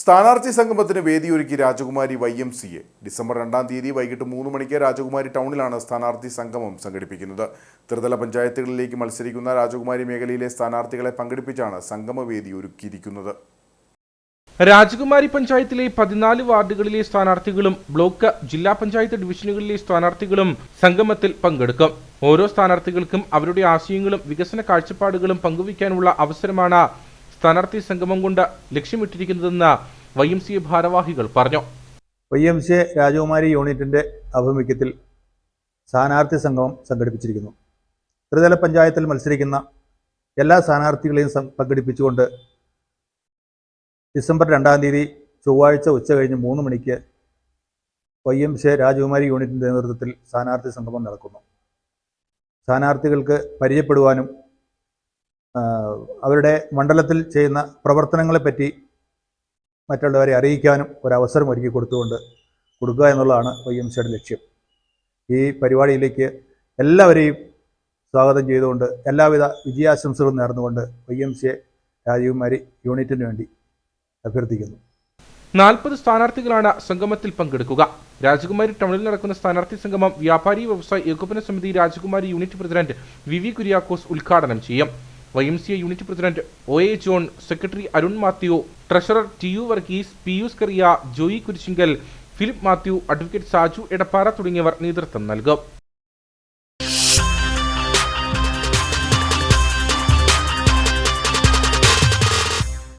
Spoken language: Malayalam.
സ്ഥാനാർത്ഥി സംഗമത്തിന് വേദിയൊരുക്കി Rajakumari Y M C A. December രണ്ടാം തീയതി വൈകിട്ട് മൂന്ന് മണിക്ക് രാജകുമാരി ടൗണിലാണ് സ്ഥാനാർത്ഥി സംഗമം സംഘടിപ്പിക്കുന്നത്. ത്രിതല പഞ്ചായത്തുകളിലേക്ക് മത്സരിക്കുന്ന രാജകുമാരി മേഖലയിലെ സ്ഥാനാർത്ഥികളെ പങ്കെടുപ്പിച്ചാണ് സംഗമവേദി ഒരുക്കിയിരിക്കുന്നത്. രാജകുമാരി പഞ്ചായത്തിലെ പതിനാല് വാർഡുകളിലെ സ്ഥാനാർത്ഥികളും ബ്ലോക്ക് ജില്ലാ പഞ്ചായത്ത് ഡിവിഷനുകളിലെ സ്ഥാനാർത്ഥികളും സംഗമത്തിൽ പങ്കെടുക്കും. ഓരോ സ്ഥാനാർത്ഥികൾക്കും അവരുടെ ആശയങ്ങളും വികസന കാഴ്ചപ്പാടുകളും പങ്കുവയ്ക്കാനുള്ള അവസരമാണ് സ്ഥാനാർത്ഥി സംഗമം കൊണ്ട് ലക്ഷ്യമിട്ടിരിക്കുന്നതെന്ന് വൈ എം സി ഭാരവാഹികൾ പറഞ്ഞു. വൈ എം സി രാജകുമാരി യൂണിറ്റിന്റെ ആഭിമുഖ്യത്തിൽ സ്ഥാനാർത്ഥി സംഗമം സംഘടിപ്പിച്ചിരിക്കുന്നു. ത്രിതല പഞ്ചായത്തിൽ മത്സരിക്കുന്ന എല്ലാ സ്ഥാനാർത്ഥികളെയും പങ്കെടുപ്പിച്ചുകൊണ്ട് ഡിസംബർ രണ്ടാം തീയതി ചൊവ്വാഴ്ച ഉച്ച കഴിഞ്ഞ് മൂന്ന് മണിക്ക് വൈ എം സി രാജകുമാരി യൂണിറ്റിന്റെ നേതൃത്വത്തിൽ സ്ഥാനാർത്ഥി സംഗമം നടക്കുന്നു. സ്ഥാനാർത്ഥികൾക്ക് പരിചയപ്പെടുവാനും അവരുടെ മണ്ഡലത്തിൽ ചെയ്യുന്ന പ്രവർത്തനങ്ങളെപ്പറ്റി മറ്റുള്ളവരെ അറിയിക്കാനും ഒരവസരം ഒരുക്കി കൊടുത്തുകൊണ്ട് കൊടുക്കുക എന്നുള്ളതാണ് വൈ എം സിയുടെ ലക്ഷ്യം. ഈ പരിപാടിയിലേക്ക് എല്ലാവരെയും സ്വാഗതം ചെയ്തുകൊണ്ട് എല്ലാവിധ വിജയാശംസകളും നേർന്നുകൊണ്ട് വൈ എം സി എ രാജകുമാരി യൂണിറ്റിന് വേണ്ടി അഭ്യർത്ഥിക്കുന്നു. നാൽപ്പത് സ്ഥാനാർത്ഥികളാണ് സംഗമത്തിൽ പങ്കെടുക്കുക. രാജകുമാരി ടൗണിൽ നടക്കുന്ന സ്ഥാനാർത്ഥി സംഗമം വ്യാപാരി വ്യവസായ ഏകോപന സമിതി Rajakumari unit president V V Kuriakose ഉദ്ഘാടനം ചെയ്യും. Y M C A unit president O A John secretary Arun Mathew treasurer T U Varghese Pius Kariya Joy Kurisinkal Philip Mathew advocate Saju Edappara തുടങ്ങിയവർ നേതൃത്വം നൽകും.